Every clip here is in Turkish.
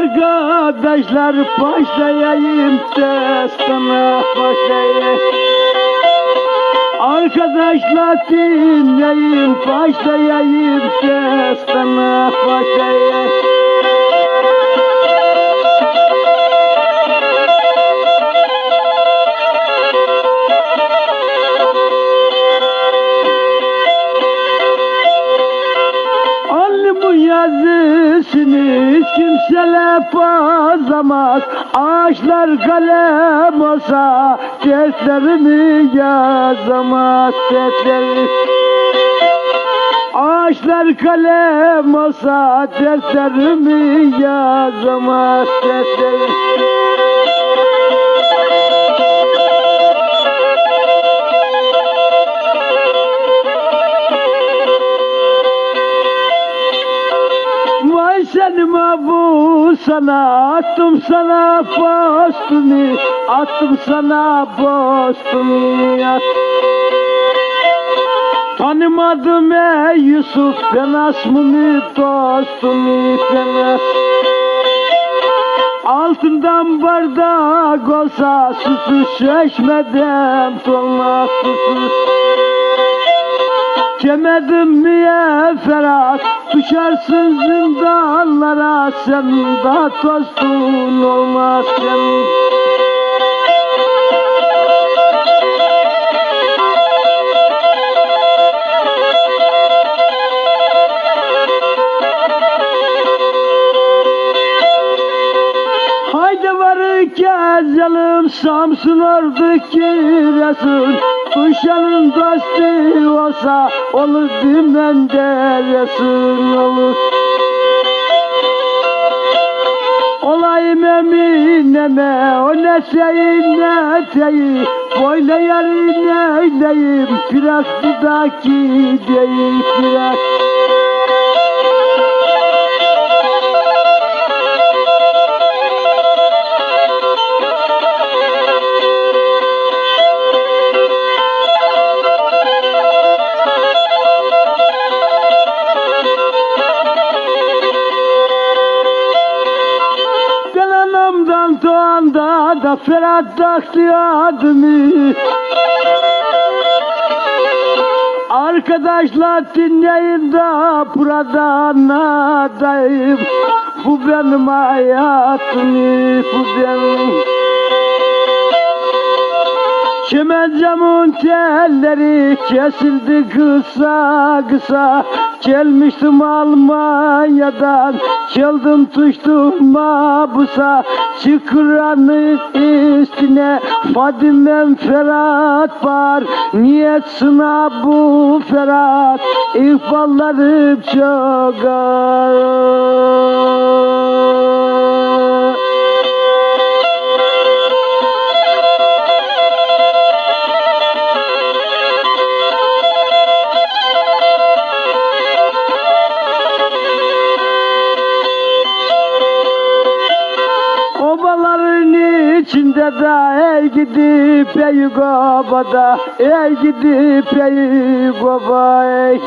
arkadaşlar başlayayım destana başlayayım. Arkadaşlar dinleyin başlayayım destana başlayayım hiç kimseler bozamaz Ağaçlar kalem olsa dertlerimi yazamaz. Dertlerimi Ağaçlar kalem olsa dertlerimi yazamaz. Dertlerimi Senin bu sana attım sana postunu attım sana postunu at. Tanımadım ey Yusuf ben asmını dostunu ben. Altından bardak olsa susuz çeşmeden dolmaz susuz Demedim niye Ferhat? Düşersin zindanlara Sen de tostun olmaz Haydi varı gezelim Samsun oradaki Resul Uşanın dostu olsa Olur dümende Resul olur. Olayım emineme O ne şeyin ne teyi Boyla yarın eyleyim Biraz dudaki değil Biraz doğanda da Ferhat taktı adımı Arkadaşlar dinleyin de buradan adayım Bu benim hayatım, bu benim. Çimencamın telleri kesildi kısa kısa Gelmiştim Almanya'dan Çaldım tuştum mabusa Çıkıranın üstüne. Fadimem Ferhat var Niyet sınav bu Ferhat? İhballarım çok ağır içinde de ey gidip ey gobada Ey gidip ey goba ey.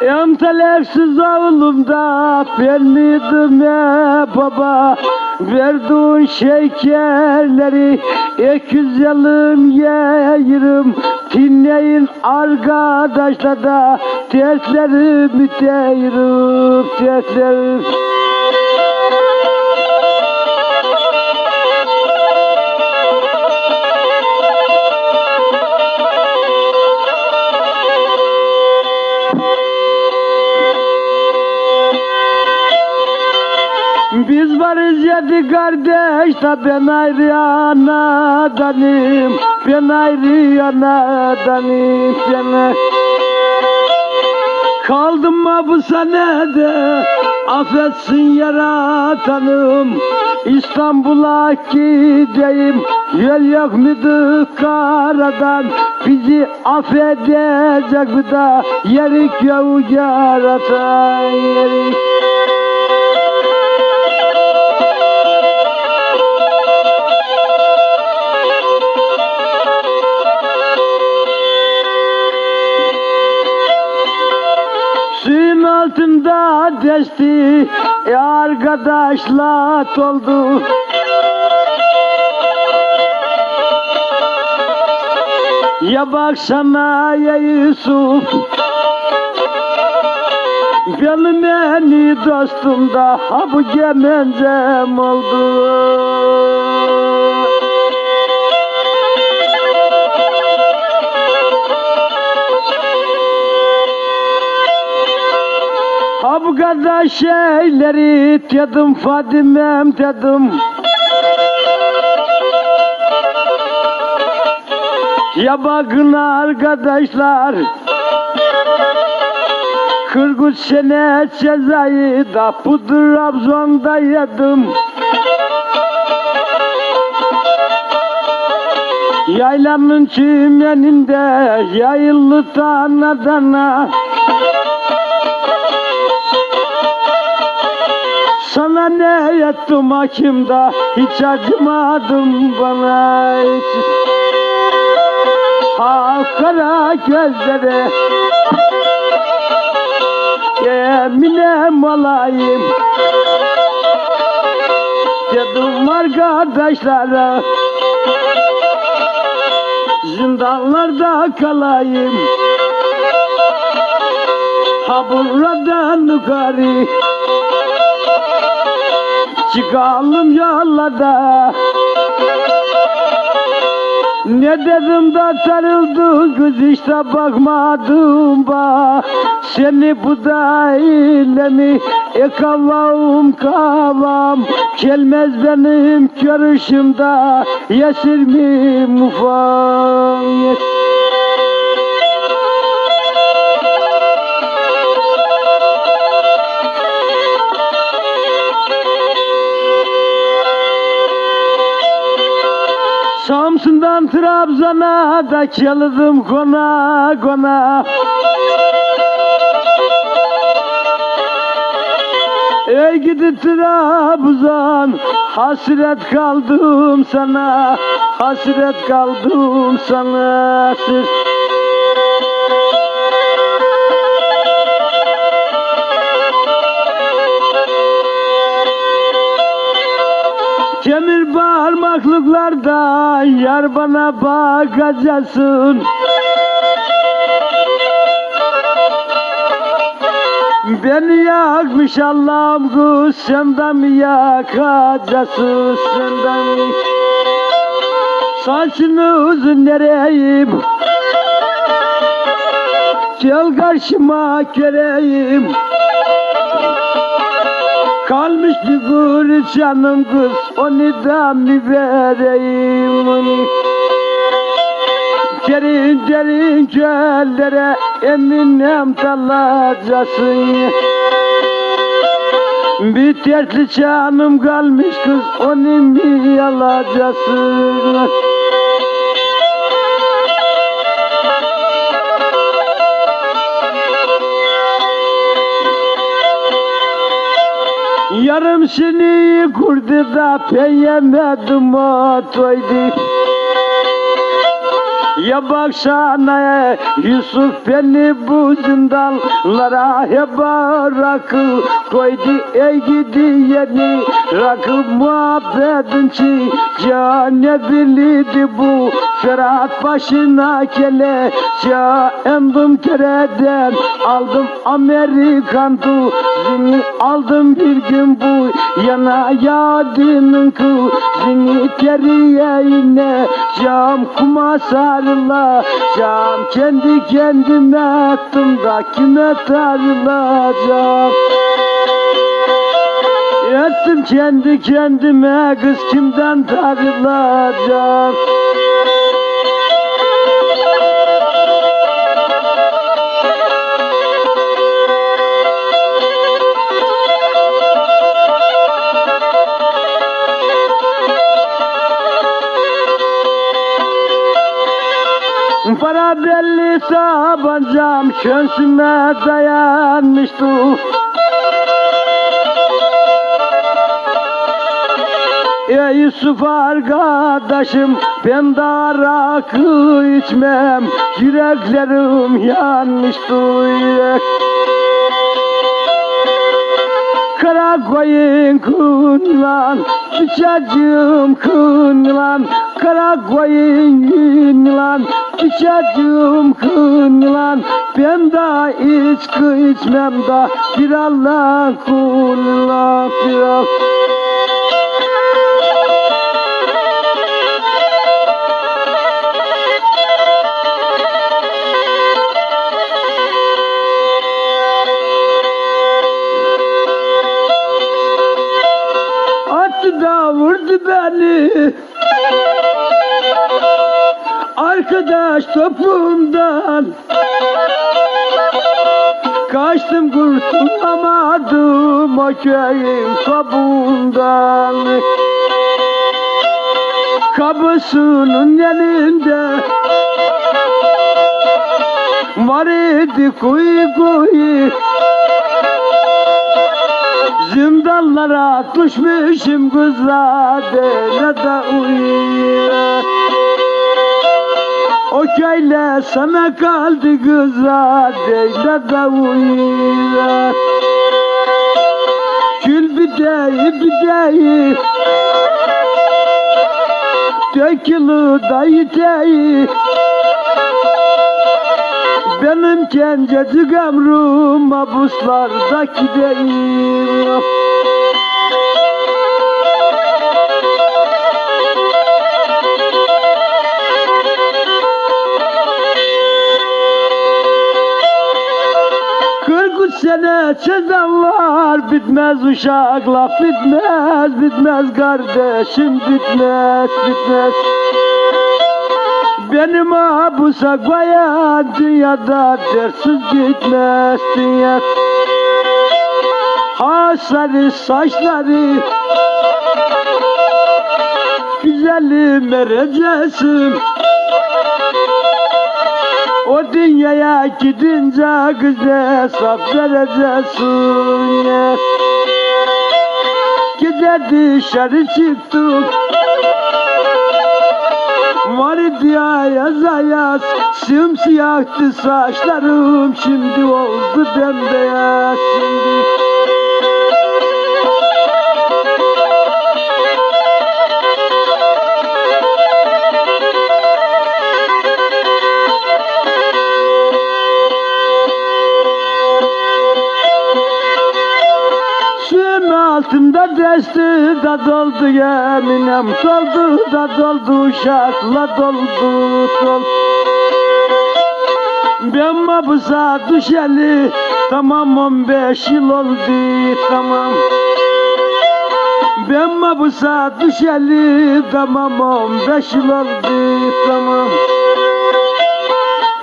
Em talepsiz oğlum da ben miydim ya baba? Verduğun şekerleri öküz yalım yerim Dinleyin arkadaşlar da Derslerimi deyirim Derslerimi yedi kardeş da ben ayrı anadanım Ben ayrı anadanım ben Kaldım mı bu senede? Affetsin yaratanım. İstanbul'a gideyim. Yol yok mudur karadan. Bizi affedecek bir da yerik yok yaratan yerik Desti e arkadaşla doldu. Ya baksana ya Yusuf Benim en iyi dostum da ha bu gemenzem oldu Kadar şeyleri dedim Fadimem dedim Ya bakın arkadaşlar 43 sene cezayı da bu Trabzon'da yedim. Yaylanın çimeninde yayıldı tane dana Sana ne ettim hakimda? Hiç acımadın bana. Hiç. Ha kara gözleri Yeminem olayım Dedim arkadaşlara Zindanlarda kalayım. Ha buradan yukarı Çıkalım yollarda. Ne dedim da sarıldı kız işte bakmadım bak Seni bu da ile mi? E kavam kavam. Gelmez benim görüşümde. Yesir mi mufan Samsun'dan Trabzon'a da çaldım kona kona. Ey gidi Trabzon hasret kaldım sana Hasret kaldım sana. Sırf parmaklıklarda yar bana bakacaksın Beni yakmış Allah'ım kız senden mi yakacaksın senden. Mi Saçını uzun nereyim? Gel karşıma göreyim. Kalmış bir gurur canım kız Onu da mı vereyim Derin derin göllere Eminem dalacasın Bir dertli canım kalmış kız Onu mu alacaksın Yarım seni kurdu da peyemedim o toydu. Ya baksana Yusuf beni bu zindanlara hep rakı koydu Ey gidi yeni rakı muhabbetin çi ne bildi bu Ferhat başına kele emdim kereden. Aldım Amerikan tuzini aldım bir gün bu yana yadının kuzini. Teriye ine cam kuma sarıla cam kendi kendime attım da kime sarılacağım Ettim kendi kendime kız kimden darılacağım belli sabancam şönsüme dayanmıştı. Ey Yusuf arkadaşım ben daha rakı içmem. Yüreklerim yanmıştı. Yürek Kara koyun kunlan Çiçeğim kunlan Kara koyun yunlan Çiçeğim kunlan Ben de içki içmem da Bir Allah kullan Bir Allah Arkadaş topundan Kaçtım kurtulamadım o köyün kabuğundan. Kapısının yanında Var idi kuyu kuyu Zindanlara düşmüşüm kızlar ne de uyuyor O köyle sana kaldı kızlar ne de uyuyor. Gül bideyi bideyi Dökülü dayı deyi benim gencecik ömrüm mabuslarda gideyim sene çezen var. Bitmez uşakla bitmez. Bitmez kardeşim bitmez bitmez. Benim abusa koyan dünyada dersiz gitmez dünya Hasarı saçları Güzelim merecesim O dünyaya gidince kıza hesap vereceksin ya Gece dışarı çıktık Var diye yaza yaz Simsiyahtı saçlarım Şimdi oldu bembeyaz. şimdi desti da doldu yeminem Doldu da doldu şartla doldu dol Ben mabuza düşeli Tamam 15 yıl oldu tamam. Ben mabuza düşeli Tamam 15 yıl oldu tamam.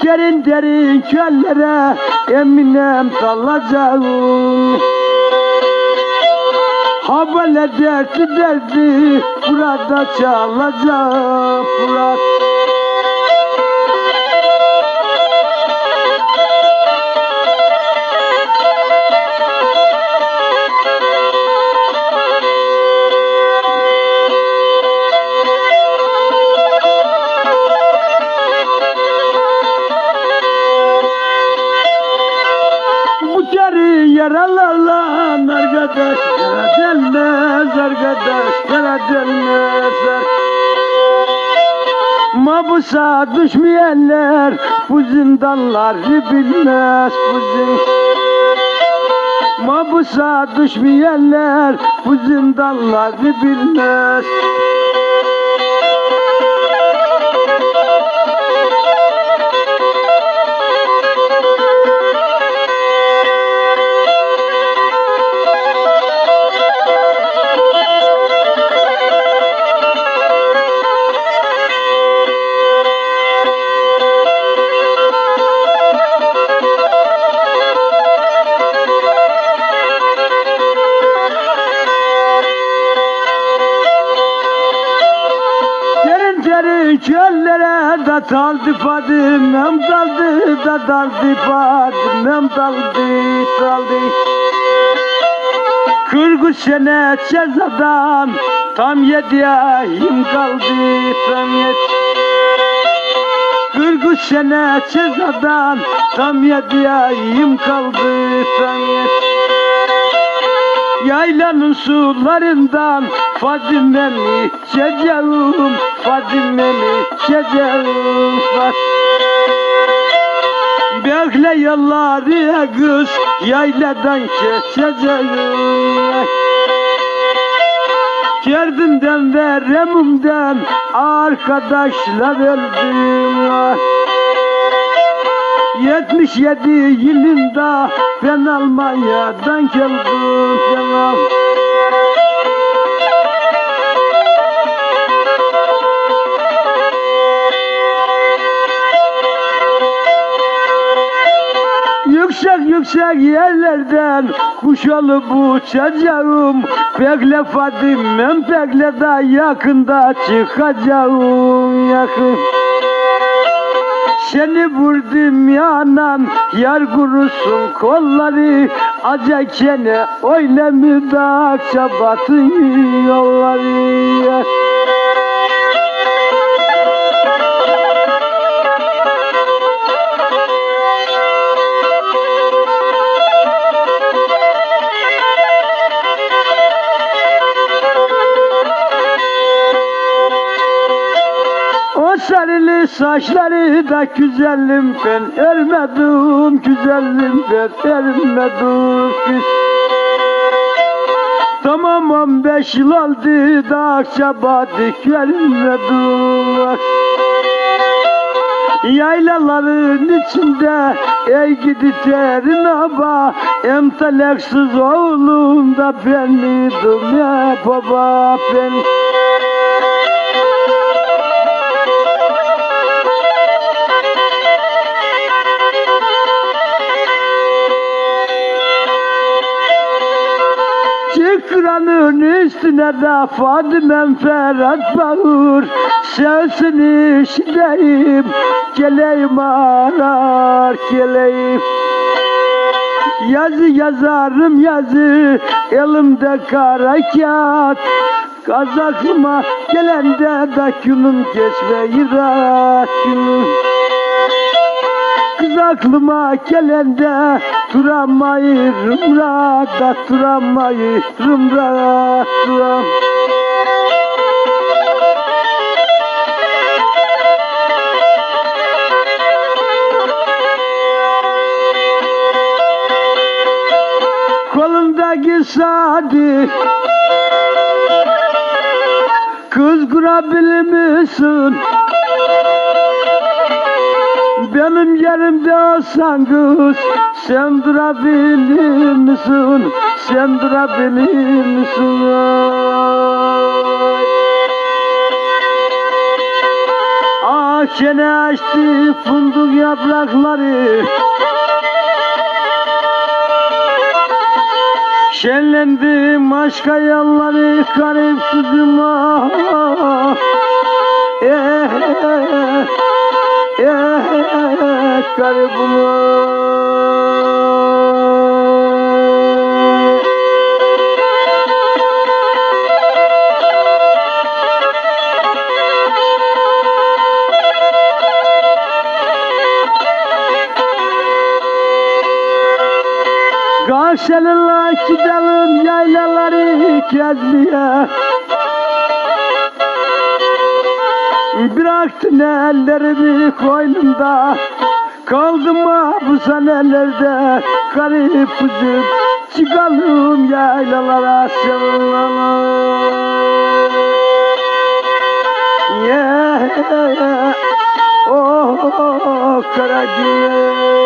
Derin derin köllere Eminem kalacağım Havale derdi derdi? Burada çalacak deri yaralarlan arkadaş Yara delmez Mabusa düşmeyenler Bu zindanları bilmez Bu zin... Mabusa düşmeyenler Bu zindanları bilmez da daldı fadım Hem daldı da daldı fadım Hem daldı daldı. Kırk üç sene cezadan Tam yedi ayım kaldı Tam yedi. Kırk üç sene cezadan Tam yedi ayım kaldı Tam yedi Yaylanın sularından Fadime'mi içeceğim Fadime'mi içeceğim Bekle yolları kız Yayladan geçeceğim Derdimden ve remimden Arkadaşlar öldüm 77 yılında ben Almanya'dan geldim canım. Yüksek yüksek yerlerden kuş olup uçacağım Bekle Fadimem bekle da yakında çıkacağım yakın seni vurdum yanan yar kurusun kolları Acekene öyle mi da çabatın yolları saçları da güzelim ben Ölmedim güzelim ben ölmedim kız Tamam on beş yıl oldu da akşabadık ölmedim. Yaylaların içinde ey gidi terin aba Emtaleksiz oğlum da beniydim ya baba ben Çıkranın üstüne de Fadimem Ferhat bağır. Sesini işiteyim Geleyim arar geleyim. Yazı yazarım yazı Elimde kara kağıt. Kazaklıma gelende de günüm geçmeyi rahat günüm Kız aklıma gelende duramayırım rahat duramayırım rahat duram. Kolundaki saati Kız kurabilir misin? Benim yerimde olsan kız Sen durabilir misin? Sen durabilir misin? Ağaç yine açtı fındık yaprakları Şenlendim aşk hayalleri garip kızım ah Eh, eh, eh, Karşılarla gidelim yaylaları gezmeye Bıraktın ellerimi koynumda. Kaldım bu senelerde. Garip kızım Çıkalım yaylalara sarılalım Yeah, oh, oh, oh Karagül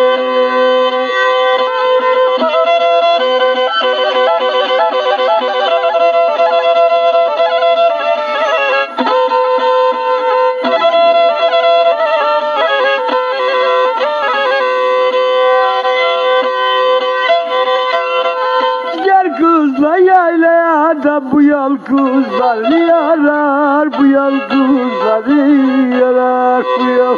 kızlar yarar Bu yol kızlar yarar bu yol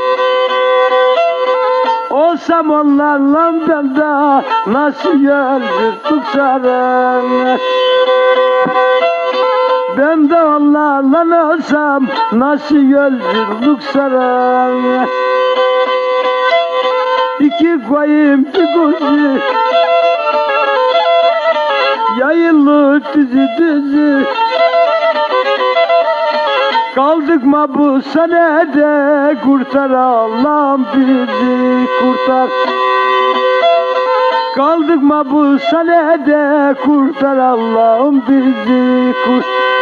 Olsam onlarla ben de nasıl yolculuk sararım Ben de onlarla olsam nasıl yolculuk sararım İki koyun bir kuzu Yayılı dizi dizi Kaldık mı bu senede? Kurtar Allah'ım bizi kurtar. Kaldık mı bu senede? Kurtar Allah'ım bizi kurtar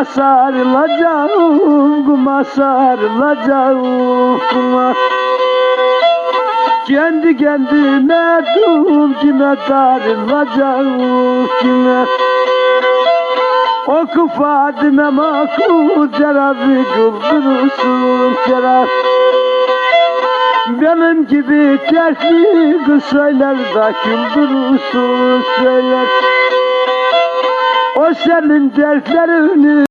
kuma sarılacağım kuma sarılacağım kuma. Kendi kendime dur kime darılacağım kime. Oku Fadime oku Cenab-ı kıldırırsın Cenab benim gibi tersli kız söyler da güldürürsün söyler O senin derslerini